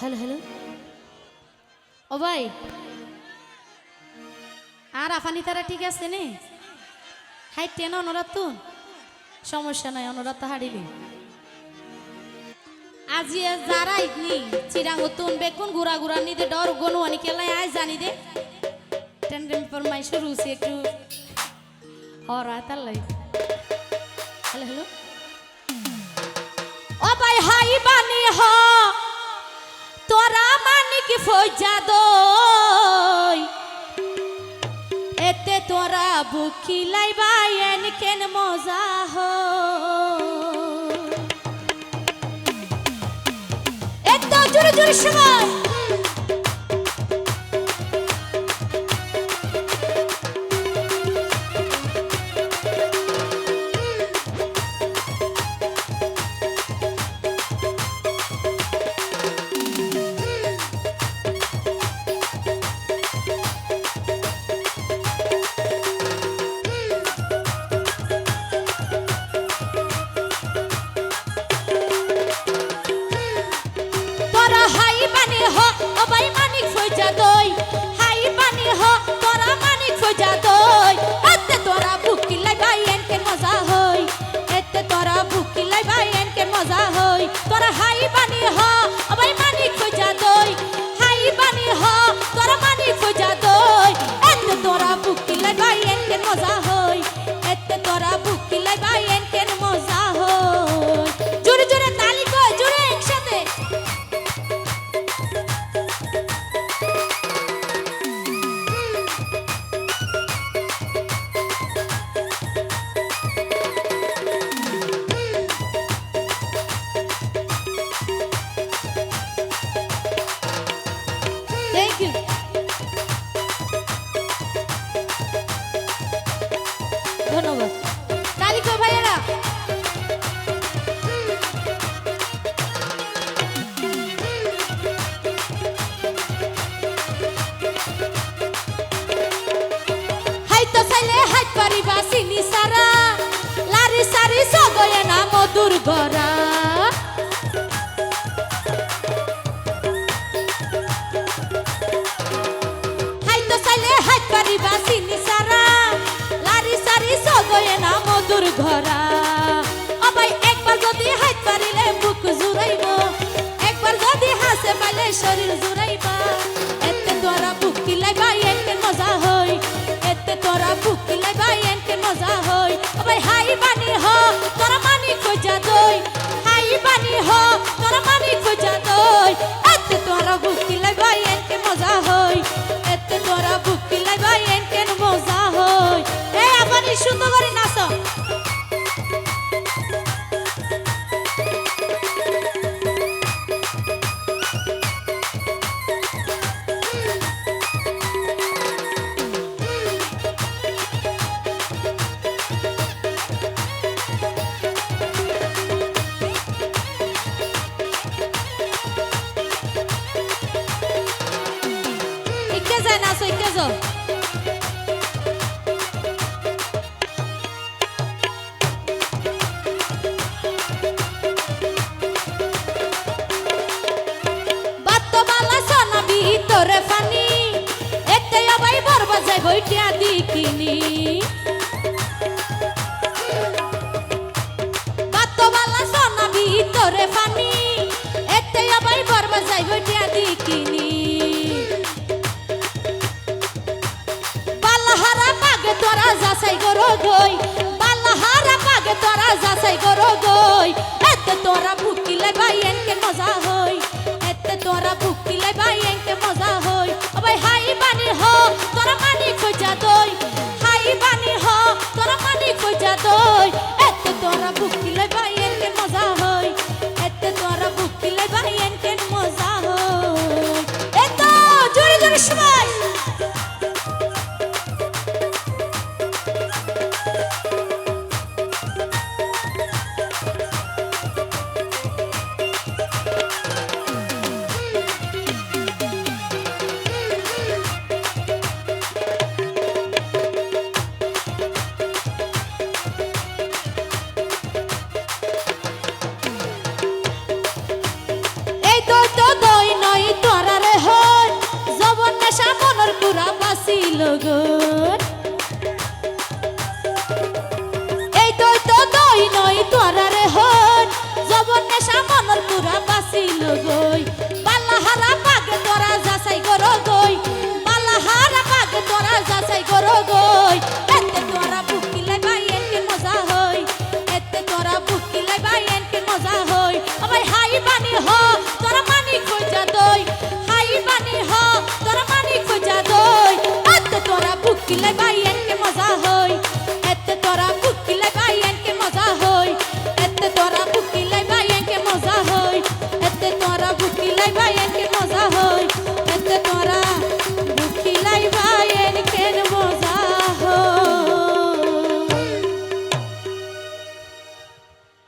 Hello hello ও ভাই। আর আফানি তারা ঠিক আছে নে? হাই, টেন অনুরাত তো? সমস্যা নাই অনুরাত তো হারিলি আজি যারা ইতনি চিরাং তুন বেকুন গুড়া গুড়া নিদে ডর গনু জানি দে। টেন টেন পর মাই শুরু সে একটু হরা তাল্লাই হ্যালো হ্যালো ও ভাই, হাই বানি হ তোরা মানিক ফৌজা দই। এতে তোরা বুকি লাইবাই এন কেন মজা হ এত জোরে জোরে সময় অবাই মানিক থ্যাংক ইউ ধন্যবাদ। তালিকা ভাইয়েরা। হাইতো চাইলে হাইত পারিবা, চিনি সারা। লারি সারি সগয়ে না মধুর গরা বালা ভিতরে ফানি এতে আবাই বরবা যায় বইটিয়া দিকিনি যাচাই করো গই। বালাহারা পাগে তোরা যাচাই করো গই। এত তোরা ভুকিলে ভাই, এনকে মজা হই। এত তোরা ভুকিলে ভাই Sin la baile.